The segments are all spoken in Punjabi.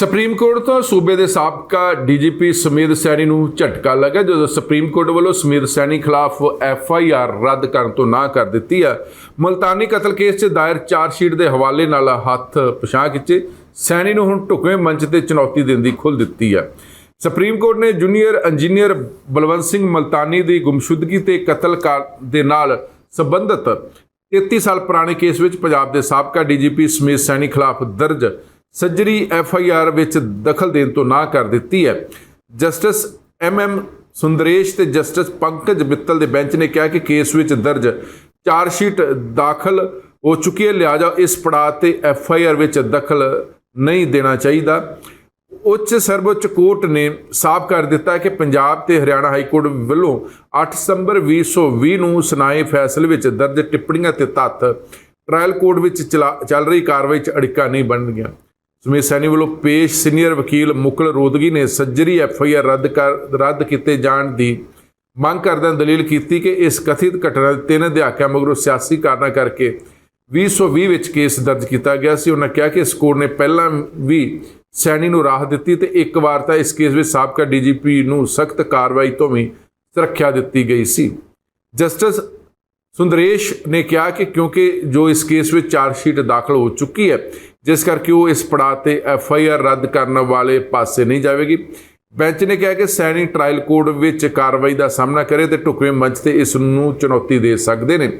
ਸੁਪਰੀਮ ਕੋਰਟ ਤੋਂ ਸੂਬੇ ਦੇ ਸਾਬਕਾ ਡੀਜੀਪੀ ਸਮੀਰ ਸੈਣੀ ਨੂੰ ਝਟਕਾ ਲੱਗਾ ਜਦੋਂ ਸੁਪਰੀਮ ਕੋਰਟ ਵੱਲੋਂ ਸਮੀਰ ਸੈਣੀ ਖਿਲਾਫ ਐਫ ਆਈ ਆਰ ਰੱਦ ਕਰਨ ਤੋਂ ਨਾ ਕਰ ਦਿੱਤੀ ਹੈ ਮਲਤਾਨੀ ਕਤਲ ਕੇਸ 'ਚ ਦਾਇਰ ਚਾਰਜ ਸ਼ੀਟ ਦੇ ਹਵਾਲੇ ਨਾਲ ਹੱਥ ਪਛਾਣ ਖਿੱਚੇ। ਸੈਣੀ ਨੂੰ ਹੁਣ ਢੁਕਵੇਂ ਮੰਚ ਤੇ ਚੁਣੌਤੀ ਦੇਣ ਦੀ ਖੁੱਲ੍ਹ ਦਿੱਤੀ ਹੈ ਸੁਪਰੀਮ ਕੋਰਟ ਨੇ ਜੂਨੀਅਰ ਇੰਜੀਨੀਅਰ ਬਲਵੰਤ ਸਿੰਘ ਮਲਤਾਨੀ ਦੀ ਗੁੰਮਸ਼ੁਦਗੀ ਤੇ ਕਤਲ ਕਰ ਦੇ ਨਾਲ ਸੰਬੰਧਿਤ 33 ਸਾਲ ਪੁਰਾਣੇ ਕੇਸ ਵਿੱਚ ਪੰਜਾਬ ਦੇ ਸਾਬਕਾ ਡੀਜੀਪੀ ਸਮੀਰ ਸੈਣੀ ਖਿਲਾਫ ਦਰਜ ਸੱਜਰੀ ਐਫ ਆਈ ਆਰ ਵਿੱਚ ਦਖਲ ਦੇਣ ਤੋਂ ਨਾ ਕਰ ਦਿੱਤੀ ਹੈ। ਜਸਟਿਸ ਐਮ ਐਮ ਸੁੰਦਰੇਸ਼ ਤੇ ਜਸਟਿਸ ਪੰਕਜ ਮਿੱਤਲ ਦੇ ਬੈਂਚ ਨੇ ਕਿਹਾ ਕਿ ਕੇਸ ਵਿੱਚ ਦਰਜ ਚਾਰਜ ਸ਼ੀਟ ਦਾਖਲ ਹੋ ਚੁੱਕੀ ਹੈ। ਲਿਹਾਜ਼ਾ ਇਸ ਪੜਾਅ ਤੇ ਐਫ ਆਈ ਆਰ ਵਿੱਚ ਦਖਲ ਨਹੀਂ ਦੇਣਾ ਚਾਹੀਦਾ। ਉੱਚ ਸਰਵਉੱਚ ਕੋਰਟ ਨੇ ਸਾਫ਼ ਕਰ ਦਿੱਤਾ ਕਿ ਪੰਜਾਬ ਤੇ ਹਰਿਆਣਾ ਹਾਈ ਕੋਰਟ ਵੱਲੋਂ 8 ਸਤੰਬਰ 2020 ਨੂੰ ਸੁਣਾਏ ਫੈਸਲੇ ਵਿੱਚ ਦਰਜ ਟਿੱਪਣੀਆਂ ਤੇ ਤੱਥ। ਟ੍ਰਾਇਲ ਕੋਰਟ ਵਿੱਚ ਚਲਾ- ਚੱਲ ਰਹੀ ਕਾਰਵਾਈ 'ਚ ਅੜਿੱਕਾ ਨਹੀਂ ਬਣਨਗੀਆਂ। ਸੁਮੇਸ਼ ਸੈਣੀ ਵੱਲੋਂ ਪੇਸ਼ ਸੀਨੀਅਰ ਵਕੀਲ ਮੁਕਲ ਰੋਦਗੀ ਨੇ ਸੱਜਰੀ ਐਫ ਆਈ ਆਰ ਰੱਦ ਕਰ ਰੱਦ ਕੀਤੇ ਜਾਣ ਦੀ ਮੰਗ ਕਰਦਿਆਂ ਦਲੀਲ ਕੀਤੀ ਕਿ ਇਸ ਕਥਿਤ ਘਟਨਾ ਦੇ ਤਿੰਨ ਅਧਿਆਕਿਆਂ ਮਗਰੋਂ ਸਿਆਸੀ ਕਾਰਨਾਂ ਕਰਕੇ 2020 ਵਿੱਚ ਕੇਸ ਦਰਜ ਕੀਤਾ ਗਿਆ ਸੀ। ਉਹਨਾਂ ਕਿਹਾ ਕਿ ਇਸ ਕੋਰਟ ਨੇ ਪਹਿਲਾਂ ਵੀ ਸੈਣੀ ਨੂੰ ਰਾਹ ਦਿੱਤੀ ਤੇ ਇੱਕ ਵਾਰ ਤਾਂ ਇਸ ਕੇਸ ਵਿੱਚ ਸਾਬਕਾ ਡੀਜੀਪੀ ਨੂੰ ਸਖਤ ਕਾਰਵਾਈ ਤੋਂ ਵੀ ਸੁਰੱਖਿਆ ਦਿੱਤੀ ਗਈ ਸੀ। ਜਸਟਿਸ ਸੁੰਦਰੇਸ਼ ਨੇ ਕਿਹਾ ਕਿ ਕਿਉਂਕਿ ਜੋ ਇਸ ਕੇਸ ਵਿੱਚ ਚਾਰਜ ਸ਼ੀਟ ਦਾਖਲ ਹੋ ਚੁੱਕੀ ਹੈ, ਜਿਸ ਕਰਕੇ ਉਹ ਇਸ ਪੜਾਅ ਤੇ ਐਫ ਆਈ ਆਰ ਰੱਦ ਕਰਨ ਵਾਲੇ ਪਾਸੇ ਨਹੀਂ ਜਾਵੇਗੀ। ਬੈਂਚ ਨੇ ਕਿਹਾ ਕਿ ਸੈਣੀ ਟ੍ਰਾਇਲ ਕੋਰਟ ਵਿੱਚ ਕਾਰਵਾਈ ਦਾ ਸਾਹਮਣਾ ਕਰੇ ਤੇ ਢੁਕਵੇਂ ਮੰਚ ਤੇ ਇਸ ਨੂੰ ਚੁਣੌਤੀ ਦੇ ਸਕਦੇ ਨੇ।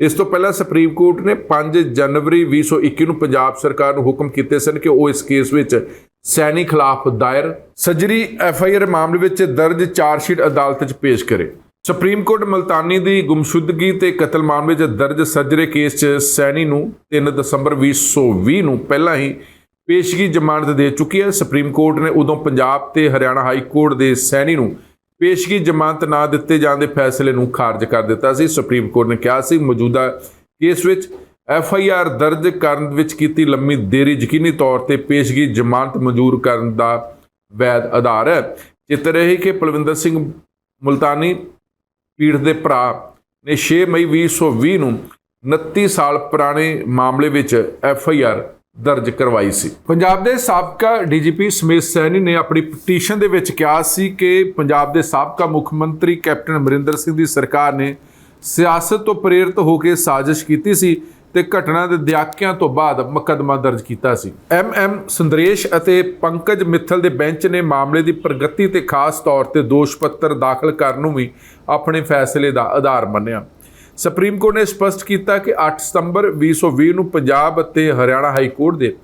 ਇਸ ਤੋਂ ਪਹਿਲਾਂ ਸੁਪਰੀਮ ਕੋਰਟ ਨੇ 5 ਜਨਵਰੀ 2021 ਨੂੰ ਪੰਜਾਬ ਸਰਕਾਰ ਨੂੰ ਹੁਕਮ ਕੀਤੇ ਸਨ ਕਿ ਉਹ ਇਸ ਕੇਸ ਵਿੱਚ ਸੈਣੀ ਖਿਲਾਫ ਦਾਇਰ ਸੱਜਰੀ ਐਫ ਆਈ ਆਰ ਮਾਮਲੇ ਵਿੱਚ ਦਰਜ ਚਾਰਜ ਸ਼ੀਟ ਅਦਾਲਤ 'ਚ ਪੇਸ਼ ਕਰੇ। ਸੁਪਰੀਮ ਕੋਰਟ ਮਲਤਾਨੀ ਦੀ ਗੁੰਮਸ਼ੁਦਗੀ ਤੇ ਕਤਲ ਮਾਮਲੇ 'ਚ ਦਰਜ ਸੱਜਰੇ ਕੇਸ 'ਚ ਸੈਣੀ ਨੂੰ 3 ਦਸੰਬਰ 2020 ਨੂੰ ਪਹਿਲਾਂ ਹੀ ਪੇਸ਼ਗੀ ਜ਼ਮਾਨਤ ਦੇ ਚੁੱਕੀ ਹੈ। ਸੁਪਰੀਮ ਕੋਰਟ ਨੇ ਉਦੋਂ ਪੰਜਾਬ ਤੇ ਹਰਿਆਣਾ ਹਾਈ ਕੋਰਟ ਦੇ ਸੈਣੀ ਨੂੰ ਪੇਸ਼ਗੀ ਜ਼ਮਾਨਤ ਨਾ ਦਿੱਤੇ ਜਾਣ ਦੇ ਫੈਸਲੇ ਨੂੰ ਖਾਰਜ ਕਰ ਦਿੱਤਾ ਸੀ। ਸੁਪਰੀਮ ਕੋਰਟ ਨੇ ਕਿਹਾ ਸੀ, ਮੌਜੂਦਾ ਕੇਸ ਵਿੱਚ ਐਫ ਆਈ ਆਰ ਦਰਜ ਕਰਨ ਵਿੱਚ ਕੀਤੀ ਲੰਮੀ ਦੇਰੀ ਯਕੀਨੀ ਤੌਰ ਤੇ ਪੇਸ਼ਗੀ ਜ਼ਮਾਨਤ ਮਨਜ਼ੂਰ ਕਰਨ ਦਾ ਵੈਧ ਆਧਾਰ ਹੈ। ਚਿੱਤ ਇਹ ਕਿ ਪਲਵਿੰਦਰ ਸਿੰਘ ਮੁਲਤਾਨੀ ਪੀੜਤ ਦੇ ਭਰਾ ਨੇ 6 ਮਈ 2020 ਨੂੰ 29 ਸਾਲ ਪੁਰਾਣੇ ਮਾਮਲੇ ਵਿੱਚ ਐਫ ਆਈ ਆਰ ਦਰਜ ਕਰਵਾਈ ਸੀ। ਪੰਜਾਬ ਦੇ ਸਾਬਕਾ ਡੀਜੀਪੀ ਸਮੇਤ ਸੈਣੀ ਨੇ ਆਪਣੀ ਪਟੀਸ਼ਨ ਦੇ ਵਿੱਚ ਕਿਹਾ ਸੀ ਕਿ ਪੰਜਾਬ ਦੇ ਸਾਬਕਾ ਮੁੱਖ ਮੰਤਰੀ ਕੈਪਟਨ ਅਮਰਿੰਦਰ ਸਿੰਘ ਦੀ ਸਰਕਾਰ ਨੇ ਸਿਆਸਤ ਤੋਂ ਪ੍ਰੇਰਿਤ ਹੋ ਕੇ ਸਾਜ਼ਿਸ਼ ਕੀਤੀ ਸੀ ਤੇ ਘਟਨਾ ਦੇ ਦਿਆਕਿਆਂ ਤੋਂ ਬਾਅਦ ਮੁਕੱਦਮਾ ਦਰਜ ਕੀਤਾ ਸੀ। ਐਮ ਐਮ ਸੁੰਦਰੇਸ਼ ਅਤੇ ਪੰਕਜ ਮਿੱਥਲ ਦੇ ਬੈਂਚ ਨੇ ਮਾਮਲੇ ਦੀ ਪ੍ਰਗਤੀ ਤੇ ਖਾਸ ਤੌਰ ਤੇ ਦੋਸ਼ ਪੱਤਰ ਦਾਖਲ ਕਰਨ ਨੂੰ ਵੀ ਆਪਣੇ ਫੈਸਲੇ ਦਾ ਆਧਾਰ ਮੰਨਿਆ। ਸੁਪਰੀਮ ਕੋਰਟ ਨੇ ਸਪਸ਼ਟ ਕੀਤਾ ਕਿ 8 ਸਤੰਬਰ 2020 ਨੂੰ ਪੰਜਾਬ ਅਤੇ ਹਰਿਆਣਾ ਹਾਈ ਕੋਰਟ ਦੇ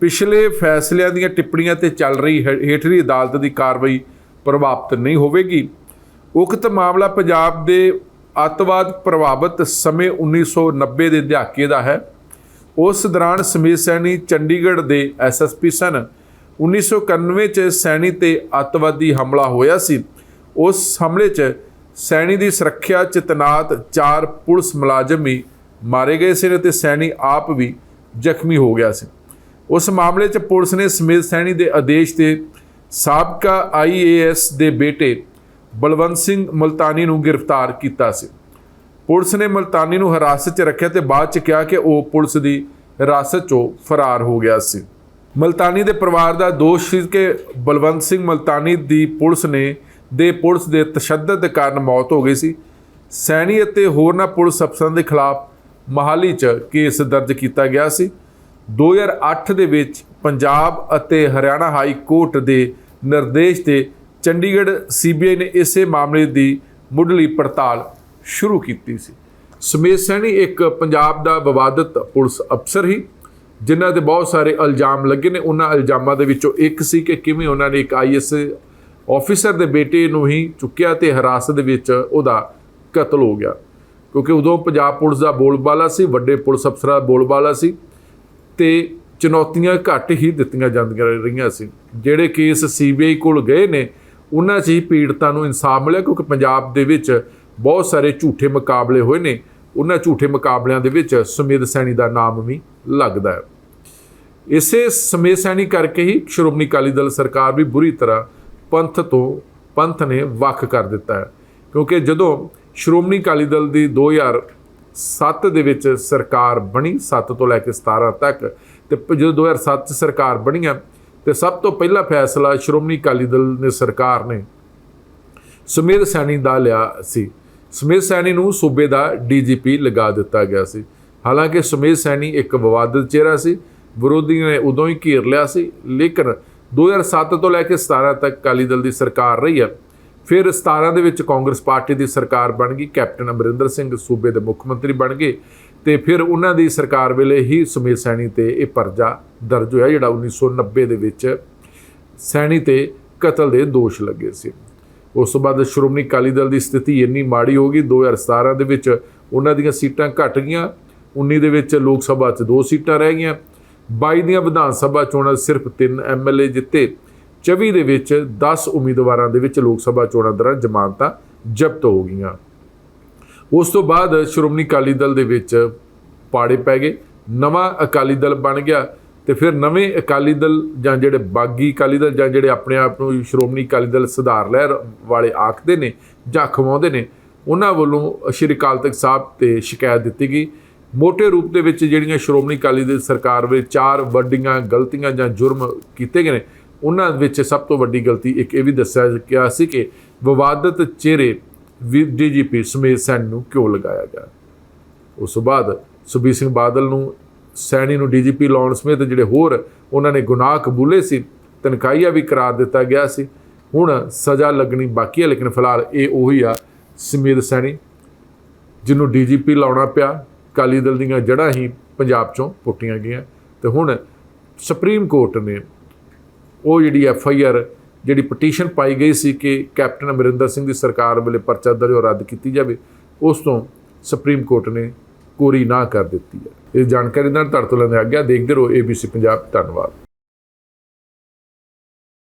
ਪਿਛਲੇ ਫੈਸਲਿਆਂ ਦੀਆਂ ਟਿੱਪਣੀਆਂ ਤੇ ਚੱਲ ਰਹੀ ਹੇ- ਹੇਠਲੀ ਅਦਾਲਤ ਦੀ ਕਾਰਵਾਈ ਪ੍ਰਭਾਵਿਤ ਨਹੀਂ ਹੋਵੇਗੀ। ਉਕਤ ਮਾਮਲਾ ਪੰਜਾਬ ਦੇ ਅੱਤਵਾਦ ਪ੍ਰਭਾਵਿਤ ਸਮੇਂ 1990 ਦੇ ਦਹਾਕੇ ਦਾ ਹੈ। ਉਸ ਦੌਰਾਨ ਸਮੀਰ ਸੈਣੀ ਚੰਡੀਗੜ੍ਹ ਦੇ ਐਸਐਸਪੀ ਸਨ। 1991 ਚ ਸੈਣੀ ਤੇ ਅੱਤਵਾਦੀ ਹਮਲਾ ਹੋਇਆ ਸੀ। ਉਸ ਹਮਲੇ 'ਚ ਸੈਣੀ ਦੀ ਸੁਰੱਖਿਆ 'ਚ ਤੈਨਾਤ ਚਾਰ ਪੁਲਿਸ ਮੁਲਾਜ਼ਮ ਵੀ ਮਾਰੇ ਗਏ ਸੀ ਤੇ ਸੈਣੀ ਆਪ ਵੀ ਜ਼ਖਮੀ ਹੋ ਗਿਆ ਸੀ। ਉਸ ਮਾਮਲੇ 'ਚ ਪੁਲਿਸ ਨੇ ਸਮੀਰ ਸੈਣੀ ਦੇ ਆਦੇਸ਼ ਤੇ ਸਾਬਕਾ ਆਈਏਐਸ ਦੇ ਬੇਟੇ ਬਲਵੰਤ ਸਿੰਘ ਮਲਤਾਨੀ ਨੂੰ ਗ੍ਰਿਫਤਾਰ ਕੀਤਾ ਸੀ। ਪੁਲਿਸ ਨੇ ਮਲਤਾਨੀ ਨੂੰ ਹਿਰਾਸਤ 'ਚ ਰੱਖਿਆ ਤੇ ਬਾਅਦ 'ਚ ਕਿਹਾ ਕਿ ਉਹ ਪੁਲਿਸ ਦੀ ਹਿਰਾਸਤ 'ਚੋਂ ਫਰਾਰ ਹੋ ਗਿਆ ਸੀ। ਮਲਤਾਨੀ ਦੇ ਪਰਿਵਾਰ ਦਾ ਦੋਸ਼ ਸੀ ਕਿ ਬਲਵੰਤ ਸਿੰਘ ਮਲਤਾਨੀ ਦੀ ਪੁਲਿਸ ਨੇ, ਦੇ ਪੁਲਿਸ ਦੇ ਤਸ਼ੱਦਦ ਦੇ ਕਾਰਨ ਮੌਤ ਹੋ ਗਈ ਸੀ। ਸੈਣੀ ਅਤੇ ਹੋਰਨਾਂ ਪੁਲਿਸ ਅਫਸਰਾਂ ਦੇ ਖਿਲਾਫ ਮਹਾਲੀ 'ਚ ਕੇਸ ਦਰਜ ਕੀਤਾ ਗਿਆ ਸੀ। 2008 ਦੇ ਵਿੱਚ ਪੰਜਾਬ ਅਤੇ ਹਰਿਆਣਾ ਹਾਈ ਕੋਰਟ ਦੇ ਨਿਰਦੇਸ਼ ਤੇ ਚੰਡੀਗੜ੍ਹ ਸੀਬੀਆਈ ਨੇ ਇਸੇ ਮਾਮਲੇ ਦੀ ਮੁੱਢਲੀ ਪੜਤਾਲ ਸ਼ੁਰੂ ਕੀਤੀ ਸੀ। ਸਮੇਤ ਸੈਣੀ ਇੱਕ ਪੰਜਾਬ ਦਾ ਵਿਵਾਦਤ ਪੁਲਿਸ ਅਫਸਰ ਹੀ ਜਿਨ੍ਹਾਂ 'ਤੇ ਬਹੁਤ ਸਾਰੇ ਇਲਜ਼ਾਮ ਲੱਗੇ ਨੇ। ਉਹਨਾਂ ਇਲਜ਼ਾਮਾਂ ਦੇ ਵਿੱਚੋਂ ਇੱਕ ਸੀ ਕਿ ਕਿਵੇਂ ਉਹਨਾਂ ਨੇ ਇੱਕ ਆਈਐਸ ਆਫੀਸਰ ਦੇ ਬੇਟੇ ਨੂੰ ਹੀ ਚੁੱਕਿਆ ਤੇ ਹਿਰਾਸਤ ਦੇ ਵਿੱਚ ਉਹਦਾ ਕਤਲ ਹੋ ਗਿਆ। ਕਿਉਂਕਿ ਉਦੋਂ ਪੰਜਾਬ ਪੁਲਿਸ ਦਾ ਬੋਲਬਾਲਾ ਸੀ, ਵੱਡੇ ਪੁਲਿਸ ਅਫਸਰਾਂ ਦਾ ਬੋਲਬਾਲਾ ਸੀ ਤੇ ਚੁਣੌਤੀਆਂ ਘੱਟ ਹੀ ਦਿੱਤੀਆਂ ਜਾਂਦੀਆਂ ਰਹੀਆਂ ਸੀ। ਜਿਹੜੇ ਕੇਸ ਸੀਬੀਆਈ ਕੋਲ ਗਏ ਨੇ ਉਹਨਾਂ 'ਚ ਹੀ ਪੀੜਤਾਂ ਨੂੰ ਇਨਸਾਫ ਮਿਲਿਆ ਕਿਉਂਕਿ ਪੰਜਾਬ ਦੇ ਵਿੱਚ ਬਹੁਤ ਸਾਰੇ ਝੂਠੇ ਮੁਕਾਬਲੇ ਹੋਏ ਨੇ। ਉਹਨਾਂ ਝੂਠੇ ਮੁਕਾਬਲਿਆਂ ਦੇ ਵਿੱਚ ਸੁਮੇਧ ਸੈਣੀ ਦਾ ਨਾਮ ਵੀ ਲੱਗਦਾ ਹੈ। ਇਸੇ ਸਮੇਤ ਸੈਣੀ ਕਰਕੇ ਹੀ ਸ਼੍ਰੋਮਣੀ ਅਕਾਲੀ ਦਲ ਸਰਕਾਰ ਵੀ ਬੁਰੀ ਤਰ੍ਹਾਂ ਪੰਥ ਤੋਂ, ਪੰਥ ਨੇ ਵੱਖ ਕਰ ਦਿੱਤਾ ਹੈ। ਕਿਉਂਕਿ ਜਦੋਂ ਸ਼੍ਰੋਮਣੀ ਅਕਾਲੀ ਦਲ ਦੀ 2007 ਦੇ ਵਿੱਚ ਸਰਕਾਰ ਬਣੀ 7 ਤੋਂ ਲੈ ਕੇ 17 ਤੱਕ, ਤੇ ਪ- ਜਦੋਂ 2007 ਚ ਸਰਕਾਰ ਬਣੀ ਬਣੀਆਂ ਤੇ ਸਭ ਤੋਂ ਪਹਿਲਾ ਫੈਸਲਾ ਸ਼੍ਰੋਮਣੀ ਅਕਾਲੀ ਦਲ ਨੇ ਸਰਕਾਰ ਨੇ ਸੁਮੇਧ ਸੈਣੀ ਦਾ ਲਿਆ ਸੀ। ਸੁਮੇਧ ਸੈਣੀ ਨੂੰ ਸੂਬੇ ਦਾ ਡੀਜੀਪੀ ਲਗਾ ਦਿੱਤਾ ਗਿਆ ਸੀ। ਹਾਲਾਂਕਿ ਸੁਮੇਧ ਸੈਣੀ ਇੱਕ ਵਿਵਾਦਤ ਚਿਹਰਾ ਸੀ ਵਿਰੋਧੀਆਂ ਨੇ ਉਦੋਂ ਹੀ ਘੇਰ ਲਿਆ ਸੀ, ਲੇਕਿਨ 2007 ਤੋਂ ਲੈ ਕੇ 17 ਤੱਕ ਅਕਾਲੀ ਦਲ ਦੀ ਸਰਕਾਰ ਰਹੀ ਹੈ। ਫਿਰ 17 ਦੇ ਵਿੱਚ ਕਾਂਗਰਸ ਪਾਰਟੀ ਦੀ ਸਰਕਾਰ ਬਣ ਗਈ, ਕੈਪਟਨ ਅਮਰਿੰਦਰ ਸਿੰਘ ਸੂਬੇ ਦੇ ਮੁੱਖ ਮੰਤਰੀ ਬਣ ਗਏ। ਤੇ ਫਿਰ ਉਹਨਾਂ ਦੀ ਸਰਕਾਰ ਵੇਲੇ ਹੀ ਸੁਮੇਧ ਸੈਣੀ ਤੇ ਇਹ ਪਰਜਾ ਦਰਜ ਹੋਇਆ, ਜਿਹੜਾ 1990 ਦੇ ਵਿੱਚ ਸੈਣੀ ਤੇ ਕਤਲ ਦੇ ਦੋਸ਼ ਲੱਗੇ ਸੀ। ਉਸ ਤੋਂ ਬਾਅਦ ਸ਼੍ਰੋਮਣੀ ਅਕਾਲੀ ਦਲ ਦੀ ਸਥਿਤੀ ਇੰਨੀ ਮਾੜੀ ਹੋ ਗਈ 2017 ਦੇ ਵਿੱਚ ਉਹਨਾਂ ਦੀਆਂ ਸੀਟਾਂ ਘਟ ਗਈਆਂ 19 ਦੇ ਵਿੱਚ ਲੋਕ ਸਭਾ 'ਚ ਦੋ ਸੀਟਾਂ ਰਹਿ ਗਈਆਂ। 22 ਦੀਆਂ ਵਿਧਾਨ ਸਭਾ ਚੋਣਾਂ 'ਚ ਸਿਰਫ 3 ਐਮਐਲਏ ਜਿੱਤੇ 24 ਦੇ ਵਿੱਚ 10 ਉਮੀਦਵਾਰਾਂ ਦੇ ਵਿੱਚ ਲੋਕ ਸਭਾ ਚੋਣਾਂ ਦੌਰਾਨ ਜ਼ਮਾਨਤਾਂ ਜ਼ਬਤ ਹੋ ਗਈਆਂ। ਉਸ ਤੋਂ ਬਾਅਦ ਸ਼੍ਰੋਮਣੀ ਅਕਾਲੀ ਦਲ ਦੇ ਵਿੱਚ ਪਾੜੇ ਪੈ ਗਏ, ਨਵਾਂ ਅਕਾਲੀ ਦਲ ਬਣ ਗਿਆ ਤੇ ਫਿਰ ਨਵੇਂ ਅਕਾਲੀ ਦਲ ਜਾਂ ਜਿਹੜੇ ਬਾਗੀ ਅਕਾਲੀ ਦਲ ਜਾਂ ਜਿਹੜੇ ਆਪਣੇ ਆਪ ਨੂੰ ਸ਼੍ਰੋਮਣੀ ਅਕਾਲੀ ਦਲ ਸੁਧਾਰ ਲਹਿਰ ਵਾਲੇ ਆਖਦੇ ਨੇ ਜਾਂ ਖਵਾਉਂਦੇ ਨੇ, ਉਹਨਾਂ ਵੱਲੋਂ ਸ਼੍ਰੀ ਅਕਾਲ ਤਖਤ ਸਾਹਿਬ ਤੇ ਸ਼ਿਕਾਇਤ ਦਿੱਤੀ ਗਈ। ਮੋٹے ਰੂਪ ਦੇ ਵਿੱਚ ਜਿਹੜੀਆਂ ਸ਼੍ਰੋਮਣੀ ਅਕਾਲੀ ਦਲ ਸਰਕਾਰ ਵਿੱਚ ਚਾਰ ਵੱਡੀਆਂ ਗਲਤੀਆਂ ਜਾਂ ਜੁਰਮ ਕੀਤੇ ਗਏ ਨੇ, ਉਹਨਾਂ ਵਿੱਚ ਸਭ ਤੋਂ ਵੱਡੀ ਗਲਤੀ ਇੱਕ ਇਹ ਵੀ ਦੱਸਿਆ ਗਿਆ ਸੀ ਕਿ ਵਿਵਾਦਤ ਚਿਹਰੇ ਡੀਜੀਪੀ ਸਮੇਤ ਸੈਣੀ ਨੂੰ ਕਿਉਂ ਲਗਾਇਆ ਗਿਆ? ਉਸ ਤੋਂ ਬਾਅਦ ਸੁਖਬੀਰ ਸਿੰਘ ਬਾਦਲ ਨੂੰ ਸੈਣੀ ਨੂੰ ਡੀਜੀਪੀ ਲਾਉਣ ਸਮੇਤ ਜਿਹੜੇ ਹੋਰ ਉਹਨਾਂ ਨੇ ਗੁਨਾਹ ਕਬੂਲੇ ਸੀ, ਤਨਖਾਹੀਆ ਵੀ ਕਰਾਰ ਦਿੱਤਾ ਗਿਆ ਸੀ। ਹੁਣ ਸਜ਼ਾ ਲੱਗਣੀ ਬਾਕੀ ਹੈ, ਲੇਕਿਨ ਫਿਲਹਾਲ ਇਹ ਉਹੀ ਆ ਸਮੇਤ ਸੈਣੀ, ਜਿਹਨੂੰ ਡੀਜੀਪੀ ਲਾਉਣਾ ਪਿਆ। ਅਕਾਲੀ ਦਲ ਦੀਆਂ ਜੜ੍ਹਾਂ ਹੀ ਪੰਜਾਬ ਚੋਂ ਪੁੱਟੀਆਂ ਗਈਆਂ। ਤੇ ਹੁਣ ਸੁਪਰੀਮ ਕੋਰਟ ਨੇ ਉਹ ਜਿਹੜੀ ਐਫ ਆਈ ਆਰ ਜਿਹੜੀ ਪਟੀਸ਼ਨ ਪਾਈ ਗਈ ਸੀ ਕਿ ਕੈਪਟਨ ਅਮਰਿੰਦਰ ਸਿੰਘ ਦੀ ਸਰਕਾਰ ਵੇਲੇ ਪਰਚਾ ਦਰਜ ਔਰ ਰੱਦ ਕੀਤੀ ਜਾਵੇ, ਉਸ ਤੋਂ ਸੁਪਰੀਮ ਕੋਰਟ ਨੇ ਕੋਰੀ ਨਾ ਕਰ ਦਿੱਤੀ ਹੈ। ਇਹ ਜਾਣਕਾਰੀ ਨਾਲ ਤੁਹਾਡੇ ਤੋਂ ਲੈਂਦੇ ਆਗਿਆ ਦੇਖਦੇ ਰਹੋ ABC ਪੰਜਾਬ ਧੰਨਵਾਦ।